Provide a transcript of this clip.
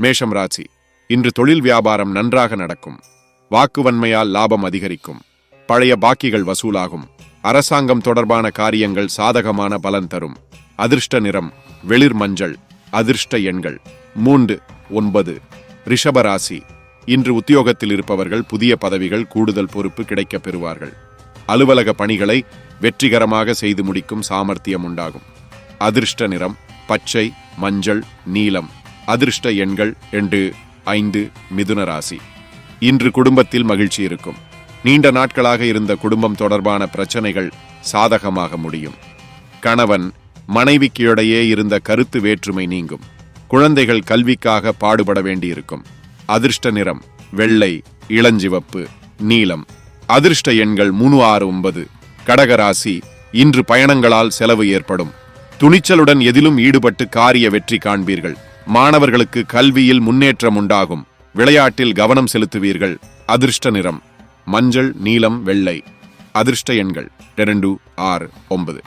மேஷம் ராசி இன்று தொழில் வியாபாரம் நன்றாக நடக்கும். வாக்குவன்மையால் லாபம் அதிகரிக்கும். பழைய பாக்கிகள் வசூலாகும். அரசாங்கம் தொடர்பான காரியங்கள் சாதகமான பலன் தரும். அதிர்ஷ்ட நிறம் வெளிர் மஞ்சள் அதிர்ஷ்ட எண்கள். மூன்று ஒன்பது. ரிஷபராசி இன்று உத்தியோகத்தில் இருப்பவர்கள் புதிய பதவிகள் கூடுதல் பொறுப்பு கிடைக்கப் பெறுவார்கள். அலுவலக பணிகளை வெற்றிகரமாக செய்து முடிக்கும் சாமர்த்தியம் உண்டாகும். அதிர்ஷ்ட நிறம் பச்சை மஞ்சள் நீலம். அதிர்ஷ்ட எண்கள் என்று ஐந்து மிதுன ராசி. இன்று குடும்பத்தில் மகிழ்ச்சி இருக்கும். நீண்ட நாட்களாக இருந்த குடும்பம் தொடர்பான பிரச்சனைகள் சாதகமாக முடியும். கணவன் மனைவிக்கு இடையே இருந்த கருத்து வேற்றுமை நீங்கும். குழந்தைகள் கல்விக்காக பாடுபட வேண்டியிருக்கும். அதிர்ஷ்ட நிறம் வெள்ளை இளஞ்சிவப்பு நீலம். அதிர்ஷ்ட எண்கள் மூணு ஆறு ஒன்பது. கடகராசி இன்று பயணங்களால் செலவு ஏற்படும். துணிச்சலுடன் எதிலும் ஈடுபட்டு காரிய வெற்றி காண்பீர்கள். மாணவர்களுக்கு கல்வியில் முன்னேற்றம் உண்டாகும். விளையாட்டில் கவனம் செலுத்துவீர்கள். அதிர்ஷ்ட நிறம். மஞ்சள் நீலம் வெள்ளை. அதிர்ஷ்ட எண்கள். இரண்டு ஆறு ஒன்பது.